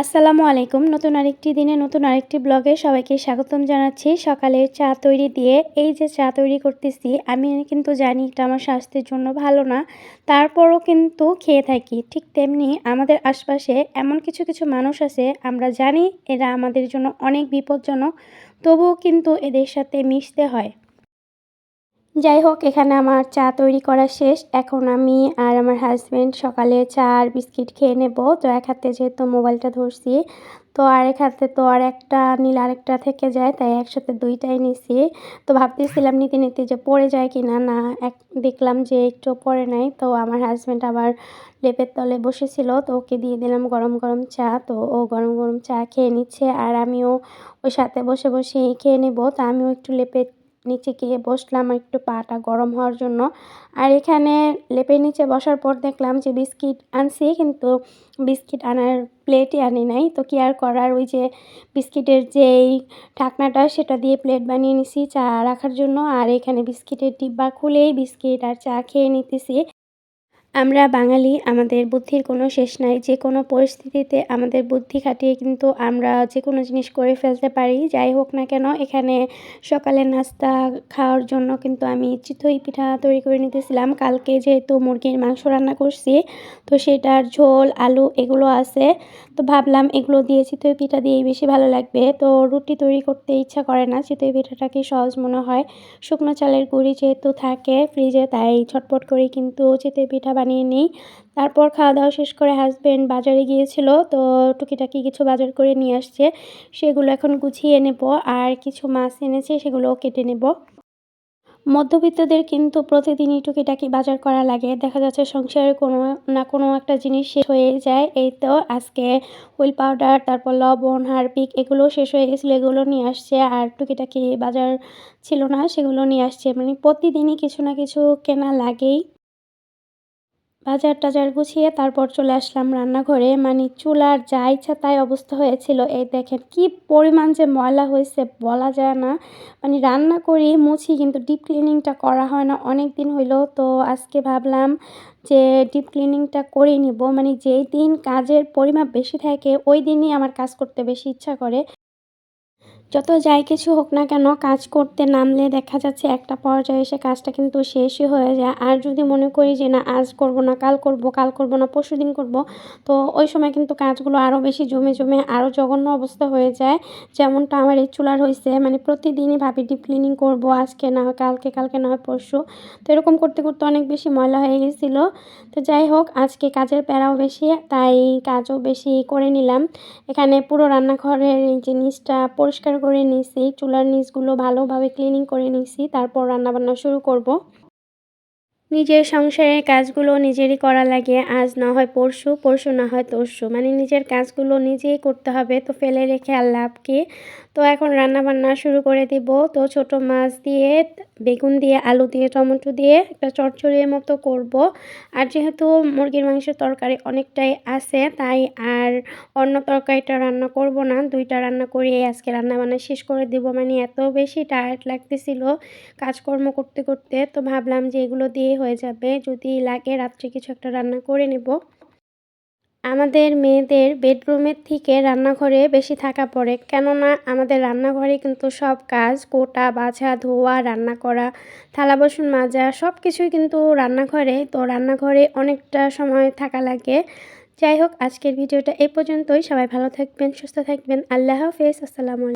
আসসালামু আলাইকুম। নতুন আরেকটি দিনে নতুন আরেকটি ব্লগে সবাইকে স্বাগতম জানাচ্ছি। সকালে চা তৈরি দিয়ে এই যে চা তৈরি করতেছি, আমি কিন্তু জানি এটা আমার স্বাস্থ্যের জন্য ভালো না। তারপরও কিন্তু খেয়ে থাকি। ঠিক তেমনি আমাদের আশপাশে এমন কিছু কিছু মানুষ আছে, আমরা জানি এরা আমাদের জন্য অনেক বিপজ্জনক, তবুও কিন্তু এদের সাথে মিশতে হয়। যাই হোক, এখানে আমার চা তৈরি করা শেষ। এখন আমি আর আমার হাজব্যান্ড সকালে চা আর বিস্কিট খেয়ে নেব। তো এক হাতে যেহেতু মোবাইলটা ধরছি, তো আরেক হাতে তো আর একটা নীল আরেকটা থেকে যায়, তাই একসাথে দুইটাই নিছি। তো ভাবতেছিলাম নিতে নিতে যে পড়ে যায় কি না না এক, দেখলাম যে একটু পড়ে নাই। তো আমার হাজব্যান্ড আবার লেপের তলে বসেছিল, তো ওকে দিয়ে দিলাম গরম গরম চা। তো ও গরম গরম চা খেয়ে নিচ্ছে, আর আমিও ওর সাথে বসে বসে খেয়ে নেব। তা আমিও একটু লেপের নিচে গিয়ে বসলাম একটু পাটা গরম হওয়ার জন্য। আর এখানে লেপের নিচে বসার পর দেখলাম যে বিস্কিট আনছি, কিন্তু বিস্কিট আনার প্লেটই আনি নাই। তো কি আর করার, ওই যে বিস্কিটের যেই ঢাকনাটা, সেটা দিয়ে প্লেট বানিয়ে নিছি চা রাখার জন্য। আর এখানে বিস্কিটের ডিব্বা খুলেই বিস্কিট আর চা খেয়ে নিতেছি। আমরা বাঙালি, আমাদের বুদ্ধির কোনো শেষ নাই। যে কোনো পরিস্থিতিতে আমাদের বুদ্ধি খাটিয়ে কিন্তু আমরা যে কোনো জিনিস করে ফেলতে পারি। যাই হোক না কেন, এখানে সকালের নাস্তা খাওয়ার জন্য কিন্তু আমি চিতই পিঠা তৈরি করে নিতেছিলাম। কালকে যেহেতু মুরগির মাংস রান্না করছি, তো সেটার ঝোল, আলু এগুলো আছে। তো ভাবলাম এগুলো দিয়ে চিতই পিঠা দিয়েই বেশি ভালো লাগবে। তো রুটি তৈরি করতে ইচ্ছা করে না, চিতই পিঠাটাকে সহজ মনে হয়। শুকনো চালের গুঁড়ি যেহেতু থাকে ফ্রিজে, তাই ছটপট করে কিন্তু চিতই পিঠা বানিয়ে নিই। তারপর খাওয়া দাওয়া শেষ করে হাজব্যান্ড বাজারে গিয়েছিল, তো টুকিটাকি কিছু বাজার করে নিয়ে আসছে। সেগুলো এখন গুছিয়ে নেব, আর কিছু মাছ এনেছে সেগুলো কেটে নেব। মধ্যবিত্তদের কিন্তু প্রতিদিনই টুকিটাকি বাজার করা লাগে। দেখা যাচ্ছে সংসারে কোনো না কোনো একটা জিনিস শেষ হয়ে যায়। এই তো আজকে হুইল পাউডার তারপর লবণ, হারপিক, এগুলো শেষ হয়ে গেছিল, এগুলো নিয়ে আসছে। আর টুকিটাকি বাজার ছিল না, সেগুলো নিয়ে আসছে। মানে প্রতিদিনই কিছু না কিছু কেনা লাগেই। বাজার টাজার গুছিয়ে তারপর চলে আসলাম রান্নাঘরে। মানে চুলার যা ইচ্ছা তাই অবস্থা হয়েছিল। এই দেখেন কি পরিমাণ যে ময়লা হয়েছে বলা যায় না। মানে রান্না করি, মুছি কিন্তু ডিপ ক্লিনিংটা করা হয় না, অনেক দিন হইল। তো আজকে ভাবলাম যে ডিপ ক্লিনিংটা করে নিব। মানে যেই দিন কাজের পরিমাপ বেশি থাকে, ওই দিনই আমার কাজ করতে বেশি ইচ্ছা করে। যত যাই কিছু হোক না কেন কাজ করতে নামলে দেখা যাচ্ছে একটা পর্যায়ে এসে কাজটা কিন্তু শেষই হয়ে যায়। আর যদি মনে করি যে না, আজ করব না, কাল করব কাল করব না পরশু দিন করব, তো ওই সময় কিন্তু কাজগুলো আরও বেশি জমে জমে আরও জঘন্য অবস্থা হয়ে যায়। যেমনটা আমার এই চুলার হয়েছে মানে প্রতিদিনই ভাবি ডিপ ক্লিনিং করব, আজকে না হয় কালকে কালকে না হয় পরশু। তো এরকম করতে করতে অনেক বেশি ময়লা হয়ে গেছিল। তো যাই হোক, আজকে কাজের প্যারাও বেশি, তাই কাজও বেশি করে নিলাম। এখানে পুরো রান্নাঘরের এই জিনিসটা পরিষ্কার করে নিছি, চুলার নিচগুলো ভালোভাবে ক্লিনিং করে নিছি, তারপর রান্নাবান্না শুরু করব। নিজের সংসারের কাজগুলো নিজেরই করা লাগে, আজ না হয় পরশু পরশু না হয় তরশু মানে নিজের কাজগুলো নিজেই করতে হবে, তো ফেলে রেখে আর লাভ তো এখন রান্না বান্না শুরু করে দিব। তো ছোট মাছ দিয়ে, বেগুন দিয়ে, আলু দিয়ে, টমেটো দিয়ে একটা চটচড়ির মতো করব। আর যেহেতু মুরগির মাংসের তরকারি অনেকটাই আছে, তাই আর অন্য তরকারিটা রান্না করব না। দুইটা রান্না করে আজকে রান্না বান্না শেষ করে দিব। মানে এত বেশি টায়ার্ড লাগতেছিল কাজকর্ম করতে করতে। তো ভাবলাম যে এগুলো দিয়ে হয়ে যাবে। যদি লাগে রাত্রে কিছু একটা রান্না করে নেব। আমাদের মেয়েদের বেডরুমের থেকে রান্নাঘরে বেশি থাকা পড়ে। কেননা আমাদের রান্নাঘরে কিন্তু সব কাজ, কোটা, বাছা, ধোয়া, রান্না করা, থালা, বাসন মাজা সব কিছুই কিন্তু রান্নাঘরে। তো রান্নাঘরে অনেকটা সময় থাকা লাগে। যাই হোক, আজকের ভিডিওটা এই পর্যন্তই। সবাই ভালো থাকবেন, সুস্থ থাকবেন। আল্লাহ হাফেজ। আসসালামু